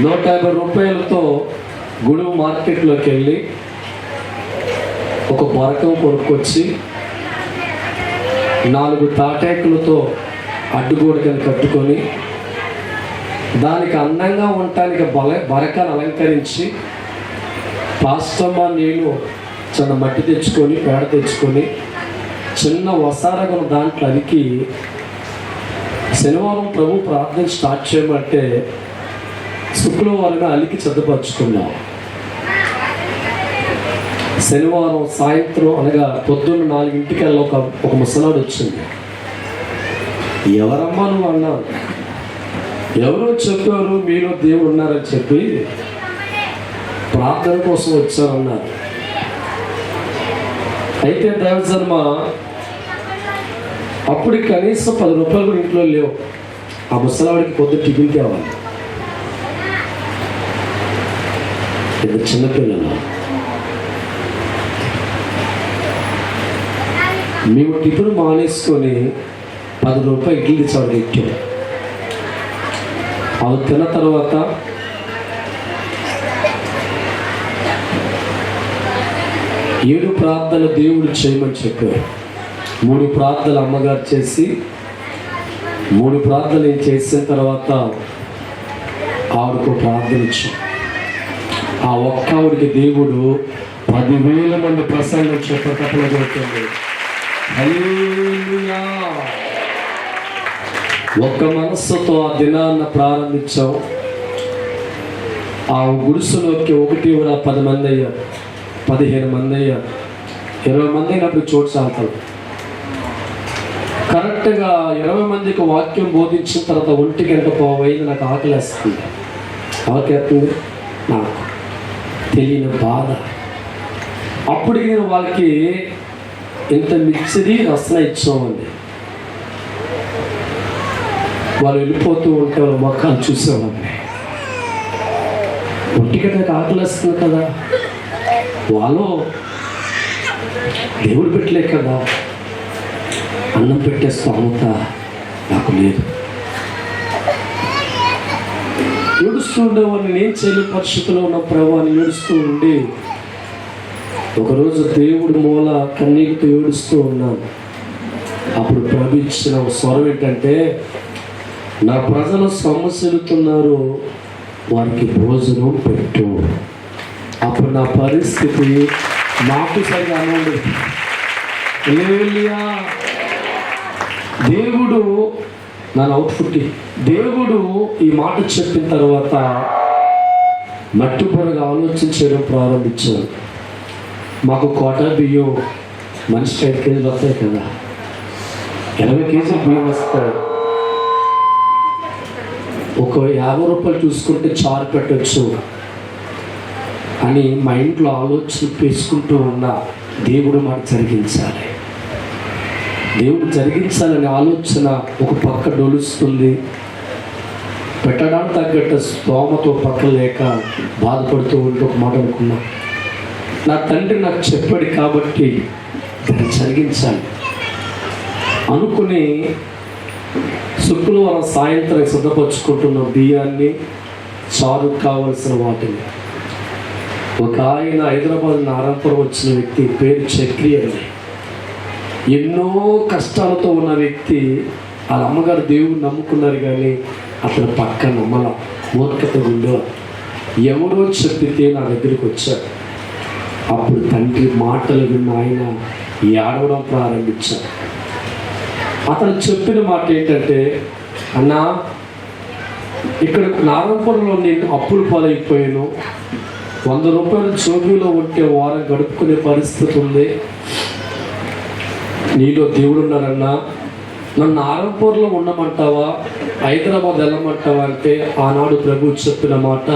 నూట యాభై రూపాయలతో గుడువు మార్కెట్లోకి వెళ్ళి ఒక బరకం కొనుక్కొచ్చి నాలుగు తాటాకులతో అడ్డుగోడకని కట్టుకొని దానికి అందంగా ఉండటానికి బల బరకాలు అలంకరించి పాస్టమ్మ నేను చిన్న మట్టి తెచ్చుకొని పేడ తెచ్చుకొని చిన్న వసారగున దాంట్లో అదికి శనివారం ప్రభు ప్రార్థన స్టార్ట్ చేయమంటే శుక్రవారం అలికి చదువుపరుచుకున్నాం శనివారం సాయంత్రం అనగా పొద్దున్న నాలుగింటికల్లా ఒక ఒక ముసలాడు వచ్చింది. ఎవరమ్మా నువ్వు అన్నాను ఎవరో చెప్పారు మీలో దేవుడు ఉన్నారని చెప్పి ప్రార్థన కోసం వచ్చారన్నారు. అయితే దేవజన్మ అప్పుడు కనీసం పది రూపాయలు ఇంట్లో లేవు. ఆ ముసలాడికి పొద్దు టిఫిన్ తేవాలి. ఇది చిన్నపిల్లలు. మేము టిఫిన్ మానేసుకొని పది రూపాయలు ఇడ్లీ తెచ్చాడు ఎట్టాం అవి తిన్న తర్వాత ఏడు ప్రార్థన దేవుడు చేయమని చెప్పారు. మూడు ప్రార్థనలు అమ్మగారు చేసి మూడు ప్రార్థనలు చేసిన తర్వాత ఆవిడకు ప్రార్థన ఇచ్చాం. ఆ ఒక్కవుడికి దేవుడు పదివేల మంది ప్రసంగం చెప్పేటప్పుడు కొడుతుంది. ఒక్క మనస్సుతో ఆ దినాన్న ప్రారంభించాం. ఆ గుడిసెలోకి ఒకటి కూడా పది మంది అయ్యారు. పదిహేను మంది అయ్యారు. ఇరవై మంది అయినప్పుడు చోటు సాగుతాం. కరెక్ట్గా ఇరవై మందికి వాక్యం బోధించిన తర్వాత ఒంటికి ఎంత పోవైంది నాకు ఆకలేస్తుంది. ఆకలేస్తుంది? నాకు. తెలియని బాధ. అప్పటికి నేను వాళ్ళకి ఇంత మిక్సిది రసన ఇచ్చామండి వాళ్ళు వెళ్ళిపోతూ ఉంటే వాళ్ళ మొక్కలు చూసేవాడిని. ఒంటికి నాకు ఆకలేస్తుంది కదా. వాళ్ళు దేవుడు పెట్టలే కదా. అన్నం పెట్టే స్తోమత నాకు లేదు ఏడుస్తూ ఉండేవాడిని నేను చేయలేని పరిస్థితిలో ఉన్న ప్రభావాన్ని ఏడుస్తూ ఉండి ఒకరోజు దేవుడు మూల కన్నీటితో ఏడుస్తూ ఉన్నాను. అప్పుడు ప్రభు ఇచ్చిన స్వరం ఏంటంటే నా ప్రజలు సమస్యలుతున్నారు వారికి భోజనం పెట్టు. అప్పుడు నా పరిస్థితి నాకు సరిగా అనండి దేవుడు నా అవుట్పుట్కి. దేవుడు ఈ మాట చెప్పిన తర్వాత మట్టి పొరగా ఆలోచించడం ప్రారంభించారు మాకు కోట బియ్యం మనిషికి ఐదు కేజీలు వస్తాయి కదా. ఎనభై కేజీలు బియ్యం వస్తాయి. ఒక యాభై రూపాయలు చూసుకుంటే చారు పెట్టచ్చు అని మా ఇంట్లో ఆలోచన పేసుకుంటూ ఉన్న దేవుడు మాకు జరిగించాలి. దేవుడు జరిగించాలనే ఆలోచన ఒక పక్క డొలుస్తుంది. పెట్టడానికి తగ్గట్టు స్తోమతో పక్క లేక బాధపడుతూ ఉంటూ ఒక మాట అనుకున్నా. నా తండ్రి నాకు చెప్పాడు కాబట్టి దాన్ని జరిగించాలి. అనుకుని శుక్రవారం సాయంత్రం సిద్ధపరచుకుంటున్న బియ్యాన్ని చారు కావలసిన వాటిని. ఒక ఆయన హైదరాబాద్ నారాయణపురం వచ్చిన వ్యక్తి పేరు చక్రి అని. ఎన్నో కష్టాలతో ఉన్న వ్యక్తి వాళ్ళ అమ్మగారు దేవుడు నమ్ముకున్నారు కానీ అతను పక్క నమ్మల మూర్ఖత ఉందో ఎవరో చెప్పితే నా దగ్గరికి వచ్చాడు. అప్పుడు తండ్రి మాటలు విన్న ఆయన ఏడవడం ప్రారంభించాడు. అతను చెప్పిన మాట ఏంటంటే అన్నా ఇక్కడ నారాయణపురంలో నేను అప్పులు పాలైపోయాను. వంద రూపాయలు చోటులో ఉంటే వారం గడుపుకునే పరిస్థితి ఉంది. నీలో దేవుడు ఉన్నారన్నా నన్ను ఆరంపూర్లో ఉండమంటావా? హైదరాబాద్ వెళ్ళమంటావా అంటే ఆనాడు ప్రభు చెప్పిన మాట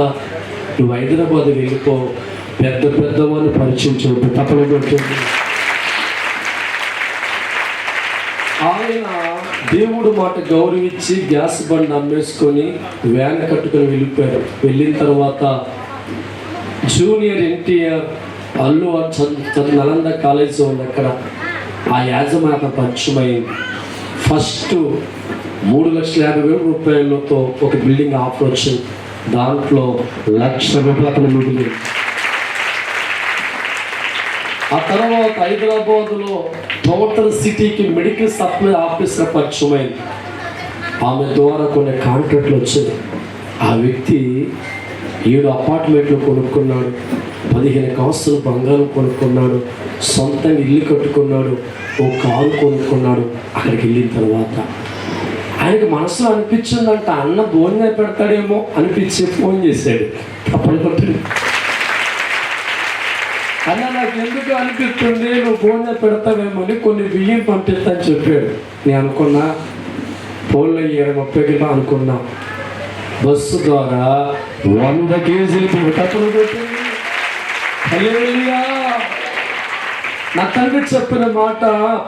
నువ్వు హైదరాబాద్ వెళ్ళిపో పెద్ద పెద్దవాళ్ళు పరిచయం చూడు తప్పని పెట్టింది ఆయన దేవుడు మాట గౌరవించి గ్యాస్ బండ్ అమ్మేసుకొని వ్యాన్ కట్టుకొని వెళ్ళిపోయారు. వెళ్ళిన తర్వాత junior NTR Allu Arjun Nalanda college ఉంది అక్కడ ఆ యాజమాత పరిచయమైంది ఫస్ట్ మూడు లక్షల యాభై వేల రూపాయలతో ఒక బిల్డింగ్ ఆఫర్ వచ్చింది దాంట్లో లక్ష రూపాయలు అతను ఆ తర్వాత హైదరాబాద్లో టోటల్ సిటీకి మెడికల్ సప్లై ఆఫీసర్ పరిచయమైంది ఆమె ద్వారా కొన్ని కాంట్రాక్ట్లు వచ్చాయి. ఆ వ్యక్తి ఏడు అపార్ట్మెంట్లు కొనుక్కున్నాడు. పదిహేను కాసులు బంగారం కొనుక్కున్నాడు సొంతంగా ఇల్లు కట్టుకున్నాడు ఓ కారు కొనుక్కున్నాడు అక్కడికి వెళ్ళిన తర్వాత. ఆయనకి మనసులో అనిపించిందంట అన్న భోజనం పెడతాడేమో అనిపించి ఫోన్ చేశాడు. తప్పని పట్టాడు అన్న నాకు ఎందుకు అనిపిస్తుంది నువ్వు భోజనం పెడతావేమో అని కొన్ని బియ్యం పంపిస్తాను చెప్పాడు. నేను అనుకున్నా ఫోన్లో ఇరవై ముప్పై కిలో అనుకున్నా. బస్సు ద్వారా వంద కేజీలు పెట్టి నా తండ్రి చెప్పిన మాట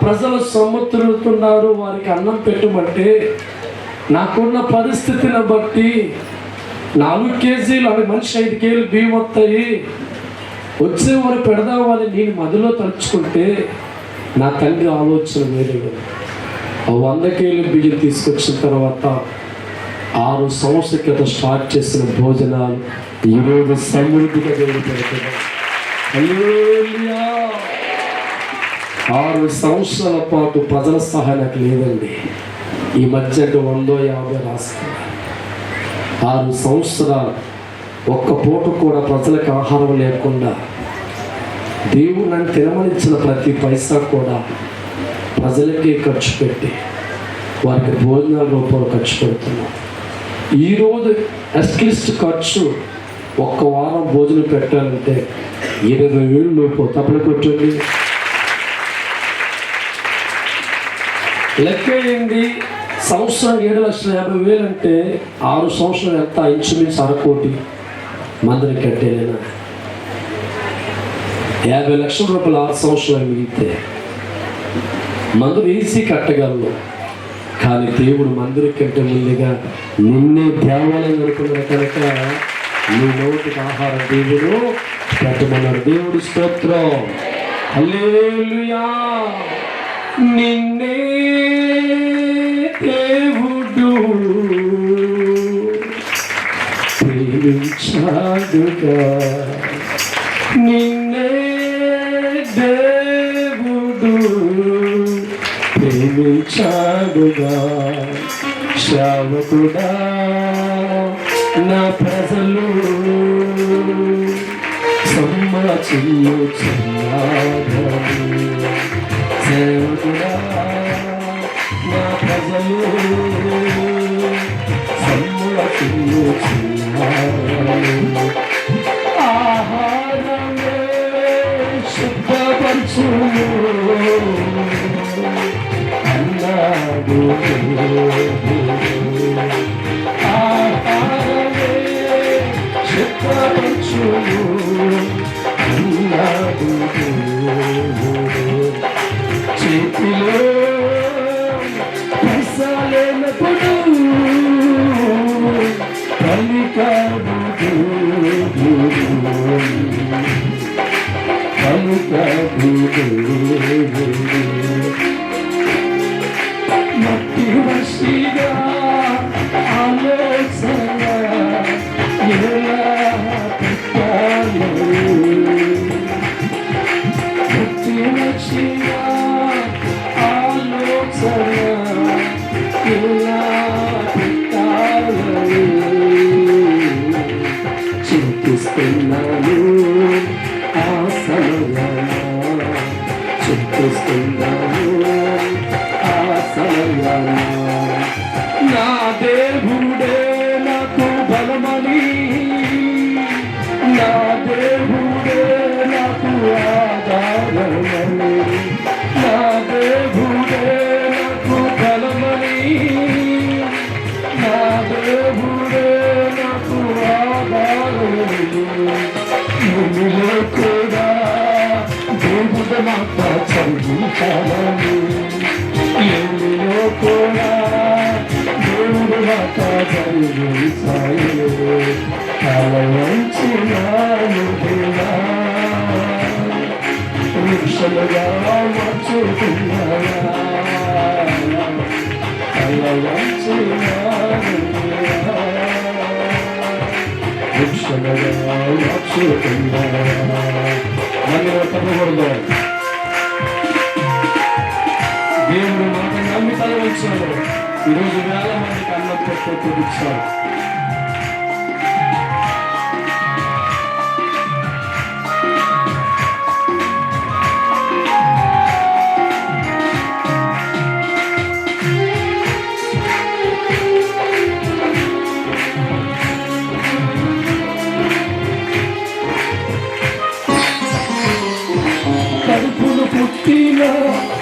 ప్రజలు సొమ్ముతున్నారు వారికి అన్నం పెట్టమంటే నాకున్న పరిస్థితిని బట్టి నాలుగు కేజీలు అవి మనిషి ఐదు కేజీలు బియ్యం వస్తాయి. వచ్చేవారు పెడదామని నేను మదిలో తలుచుకుంటే నా తండ్రి ఆలోచన వేరే ఆ వంద కేజీలు బియ్యం తీసుకొచ్చిన తర్వాత ఆరు సంవత్సర క్రితం స్టార్ట్ చేసిన భోజనాలు ఈరోజు సమృద్ధిగా దేవుడు ఆరు సంవత్సరాల పాటు ప్రజల సహాయం నాకు లేదండి. ఈ మధ్య వందో యాభై రాస్తారు ఆరు సంవత్సరాలు ఒక్క పూట కూడా ప్రజలకు ఆహారం లేకుండా దేవుడు నన్ను తినమనిచ్చిన ప్రతి పైసా కూడా ప్రజలకే ఖర్చు పెట్టి వారికి భోజనాల రూపంలో ఖర్చు పెడుతున్నాం. ఈరోజు ఎస్కిస్ట్ ఖర్చు ఒక్క వారం భోజనం పెట్టాలంటే ఇరవై వేలు లోపు తప్పని కొట్టండి. లెక్క ఏంటి సంవత్సరం ఏడు లక్షల యాభై వేలు అంటే ఆరు సంవత్సరాలు ఎంత? ఇంచుమించు అరకోటి మందిని కట్టేనా? యాభై లక్షల రూపాయలు ఆరు సంవత్సరాలు మిగిలితే మందు వేసి కట్టగలను. కానీ దేవుడు మందిరం కంటే ముందుగా నిన్నే దేవాలయం అనుకున్న కనుక నీ నోటికి ఆహారం దేవుడు పెట్టమన్నాడు దేవుడు స్తోత్రం. హల్లెలూయా. నిన్నే దేవుడు ప్రేమించాడుగా. నిన్నే దేవుడు ప్రేమించాడుగా. శ్రావకుడా సేవకుడా నా ప్రజలు సమ్మచిల్లు ఆహారమే అన్నాడు ఆహారమే చేతిలో మాతాలని ఎన్నో కూడా తప్పకూడదు বিরোধীরাও আমাদের কান্নাপ্রাপ্ত উৎসব Tina.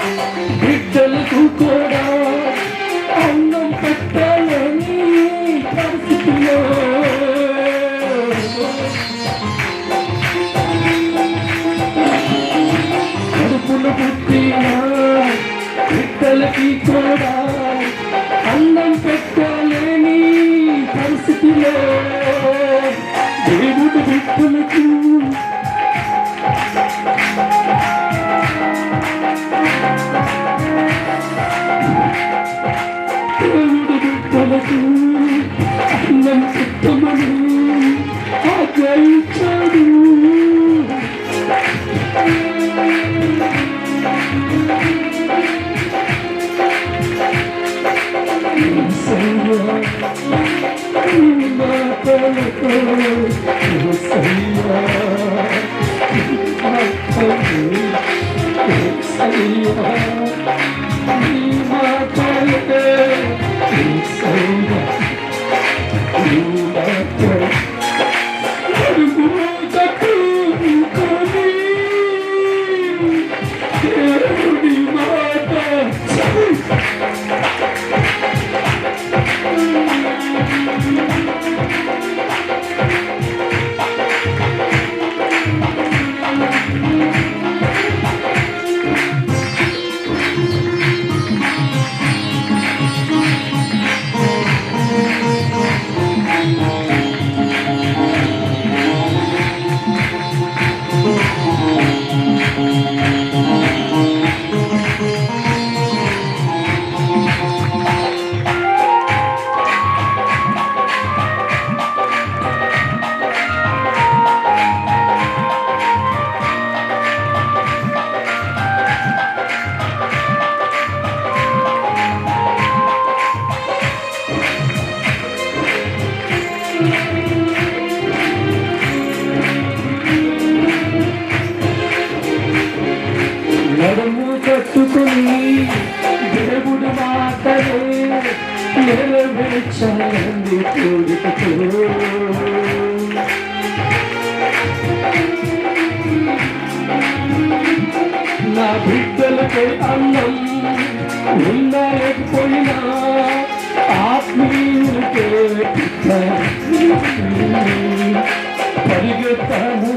పరిగెత్తాను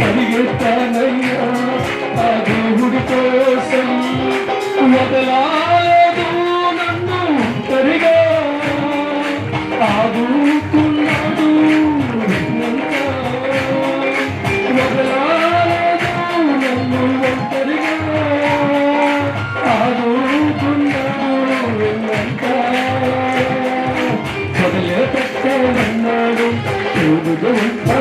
పరిగెత్తా Thank you.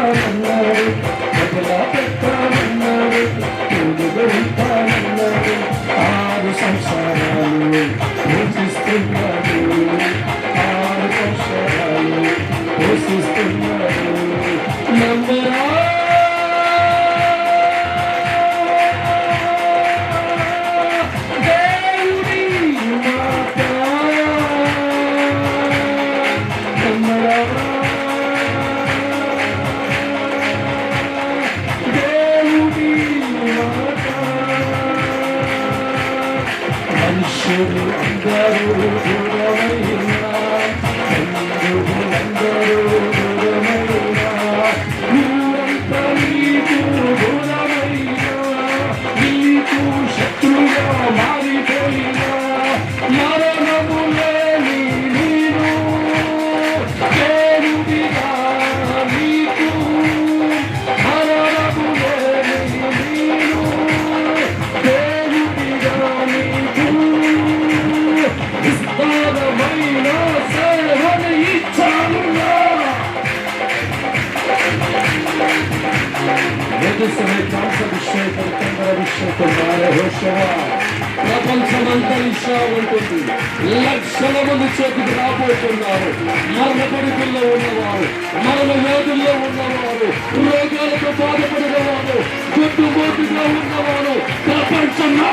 ఉన్నవారు రోగాలతో బాధపడిన వారు గుడ్డుమోటుగా ఉన్నవారు ప్రపంచంలో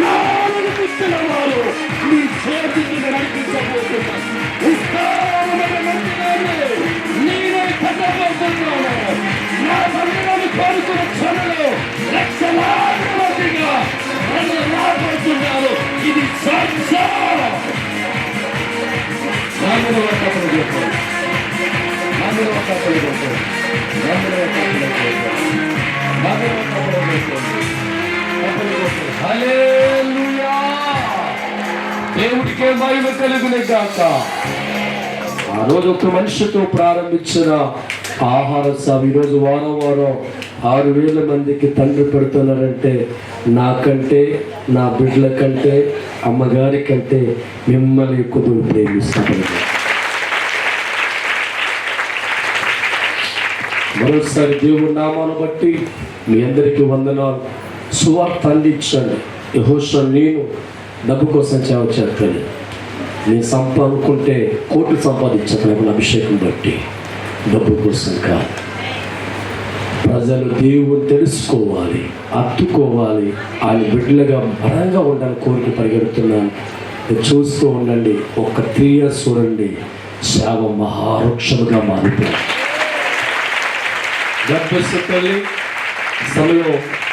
నాలుగు వారు నీ చేతికి నడిపించబోతున్నారు నేనే కట్టబోతున్నాను నా సమయాన్ని కోరుకున్న క్షణంలో లక్షలాది మందిగా నన్ను రాబోతున్నారు ఇది సంసారం నామిన ఒక్కప్పుడు చెప్పారు దేవుడికే మహిమ కలుగునే ఆ రోజు ఒక మనిషితో ప్రారంభించిన ఆహార సభ ఈరోజు వారం వారం ఆరు వేల మందికి తండ్రి పెడుతున్నారంటే నాకంటే నా బిడ్డల కంటే అమ్మగారి కంటే మిమ్మల్ని ఎక్కువ ప్రేమిస్తాను మరోసారి దేవుడి నామాను బట్టి మీ అందరికీ వందనాలు. సువార్త అందించండి. యహోష నేను డబ్బు కోసం చేవ చేస్తాను. నేను సంపాదుకుంటే కోట్లు సంపాదించగలను అభిషేకం బట్టి డబ్బు కోసం కాదు. ప్రజలు దేవుని తెలుసుకోవాలి అత్తుకోవాలి. ఆయన బిడ్డలుగా బలంగా ఉండాలని కోరిక పరిగెడుతున్నాను. చూస్తూ ఉండండి ఒక తీయ చూడండి. చూడండి సేవ మహావృక్షముగా God bless you, Kelly.